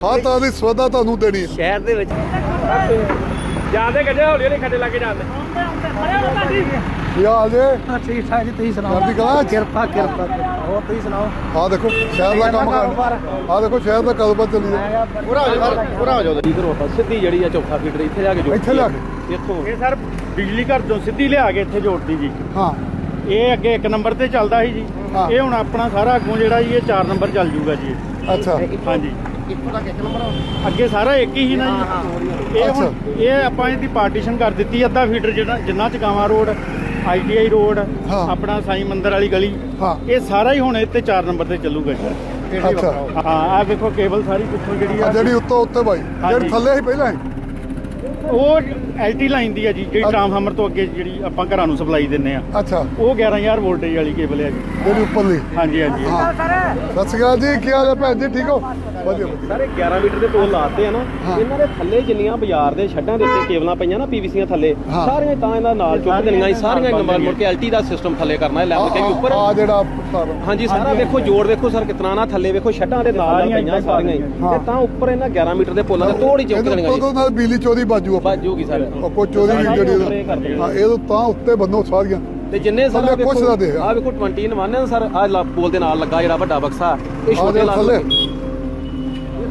ਹਰ ਤਰ੍ਹਾਂ ਦੀ ਸਵਾਦਾ ਤੁਹਾਨੂੰ ਦੇਣੀ ਹੈ। ਸ਼ਹਿਰ ਦੇ ਵਿੱਚ। ਜਾਂਦੇ ਗੱਜੇ ਹੌਲੀ ਹੌਲੀ ਖੱਡੇ ਲੱਗੇ ਜਾਂਦੇ। ਕੀ ਹਾਲ ਜੇ ਠੀਕ ਠਾਕ ਜੀ ਤੁਸੀਂ ਸੁਣਾਓ? ਚੜ੍ਹਦੀ ਕਲਾ ਚ? ਕਿਰਪਾ ਕਿਰਪਾ। ਕਿਰਪਾ। ਹੋਰ ਤੁਸੀਂ ਸੁਣਾਓ? ਆ ਦੇਖੋ ਸ਼ਹਿਰ ਦਾ ਕੰਮ ਕਰ ਆ ਦੇਖੋ ਸ਼ਹਿਰ ਦਾ ਕਾਰੋਬਾਰ ਚੱਲੀ ਜਾਂਦਾ। ਪੂਰਾ ਹੋ ਜਾ ਪੂਰਾ ਹੋ ਜਾ ਕੀ ਕਰੋ ਆਪਾਂ ਸਿੱਧੀ ਜਿਹੜੀ ਆ ਚੌਥਾ ਫੀਟਰ ਇੱਥੇ ਜਾ ਕੇ ਜੋੜਦੀ ਇੱਥੇ ਲਿਆ ਆ। ਇੱਥੋਂ ਇਹ ਸਰ ਬਿਜਲੀ ਘਰ ਤੋਂ ਸਿੱਧੀ ਲਿਆ ਕੇ ਇੱਥੇ ਜੋੜਦੀ ਜੀ। ਹਾਂ। ਇਹ ਅੱਗੇ ਇੱਕ ਨੰਬਰ ਤੇ ਚੱਲਦਾ ਸੀ ਜੀ। ਹਾਂ। ਇਹ ਹੁਣ ਆਪਣਾ ਸਾਰਾ ਅੱਗੋਂ ਜਿਹੜਾ ਜੀ ਇਹ 4 ਨੰਬਰ ਚੱਲ ਜੂਗਾ ਜੀ। ਅੱਛਾ। ਹਾਂਜੀ। ਇੱਥੋਂ ਤੱਕ ਇੱਕ ਨੰਬਰ ਅੱਗੇ ਸਾਰਾ ਇੱਕ ਹੀ ਸੀ ਨਾ ਜੀ। ਇਹ ਹੁਣ ਇਹ ਆਪਾਂ ਇਹਦੀ ਪਾਰਟੀਸ਼ਨ ਕਰ ਦਿੱਤੀ ਅੱਧਾ ਫੀਟਰ ਜਿਹੜਾ ਜਿੰਨਾ ਚਕਾਵਾ ਰੋਡ ਆਈਟੀਆਈ ਰੋਡ ਹਾਂ। ਆਪਣਾ ਸਾਈ ਮੰਦਰ ਵਾਲੀ ਗਲੀ ਹਾਂ। ਇਹ ਸਾਰਾ ਹੀ ਹੁਣ ਇੱਥੇ 4 ਨੰਬਰ ਤੇ ਚੱਲੂਗਾ ਜੀ। ਅੱਛਾ। ਹਾਂ ਆਹ ਵੇਖੋ ਕੇਬਲ ਸਾਰੀ ਪਿੱਛੋਂ ਜਿਹੜੀ ਆ। ਆ ਜਿਹੜੀ ਉੱਤੋਂ ਉੱਤੇ ਬਾਈ ਜਿਹੜੀ ਹਾਂਜੀ। ਥੱਲੇ ਸੀ ਪਹਿਲਾਂ ਸੀ। ਉਹ ਐਲਟੀ ਲਾਈਨ ਦੀ ਆ ਜੀ ਜਿਹੜੀ। ਟਰਾਂਸਫਾਰਮਰ ਤੋਂ ਅੱਗੇ ਜਿਹੜੀ ਆਪਾਂ ਘਰਾਂ ਨੂੰ ਸਪਲਾਈ ਦਿੰਨੇ ਆ। ਅੱਛਾ। ਉਹ 11000 ਵੋਲਟੇਜ ਵਾਲੀ ਕੇਬਲ ਹੈ ਜੀ। ਜਿਹੜੀ ਉੱਪਰਲੀ? ਹਾਂਜੀ ਹਾਂਜੀ। ਹਾਂ। ਸਤਿ ਸ਼੍ਰੀ ਅਕਾਲ ਜੀ ਕੀ ਹਾਲ ਹੈ ਭੈਣ ਜੀ ਠੀਕ ਹੋ? ਵਧੀਆ ਵਧੀਆ। ਸਾਰੇ 11 ਮੀਟਰ ਦੇ ਪੋਲ ਲਾਤੇ ਆ ਨਾ ਹਾਂ। ਇਹਨਾਂ ਦੇ ਥੱਲੇ ਜਿੰਨੀਆਂ ਬਾਜ਼ਾਰ ਦੇ ਛੱਡਾਂ ਦੇ ਉੱਤੇ ਕੇਬਲਾਂ ਪਈਆਂ ਨਾ ਪੀਵੀਸੀਆਂ ਥੱਲੇ ਹਾਂ। ਸਾਰੀਆਂ ਤਾਂ ਇਹਨਾਂ ਨਾਲ ਚੁੱਕ ਦੇਣੀਆਂ ਸੀ, ਸਾਰੀਆਂ ਨੰਬਰ ਮੁੜ ਕੇ ਐਲਟੀ ਦਾ ਸਿਸਟਮ ਥੱਲੇ ਕਰਨਾ ਹੈ ਲੈਵਲ ਕੇ ਵੀ ਉੱਪਰ। ਆ ਜਿਹੜਾ ਹਾਂਜੀ ਸਾਰਾ ਵੇਖੋ ਜੋੜ ਵੇਖੋ ਸਰ ਕਿਤਨਾ ਨਾ ਥੱਲੇ ਵੇਖੋ ਛੱਡਾਂ ਦੇ ਨਾਲ ਪਈਆਂ ਸਾਰੀਆਂ ਹੀ। ਹਾਂ। ਤੇ ਤਾਂ ਉੱਪਰ ਇਹਨਾਂ 11 ਮੀਟਰ ਦੇ ਪੋਲਾਂ ਤੇ ਤੋੜ ਹੀ ਚੁੱਕ ਦੇਣੀਆਂ ਨਾਲ ਬਿਜਲੀ ਚੋਰੀ ਬਾਜੂ ਬਾਜੂਗੀ ਸਰ। ਆਪੋ ਚੋਰੀ ਵੀ ਜਿਹੜੀ। ਹਾਂ ਇਹ ਤੋਂ ਤਾਂ ਉੱਤੇ ਬੰਨੋ ਸਾਰੀਆਂ ਤੇ ਜਿੰਨੇ ਸਰ ਕੁਛ ਨਾ ਦੇਗਾ। ਆ ਵੇਖੋ 20 ਨਵਾਨੇ ਸਰ ਆ ਪੋਲ ਦੇ ਨਾਲ ਲੱਗਾ ਜਿਹੜਾ ਵੱਡਾ ਬਕਸਾ ਇਹ ਛੋਟੇ ਜਿਹੜਾ ਲਾ ਥੱਲੇ?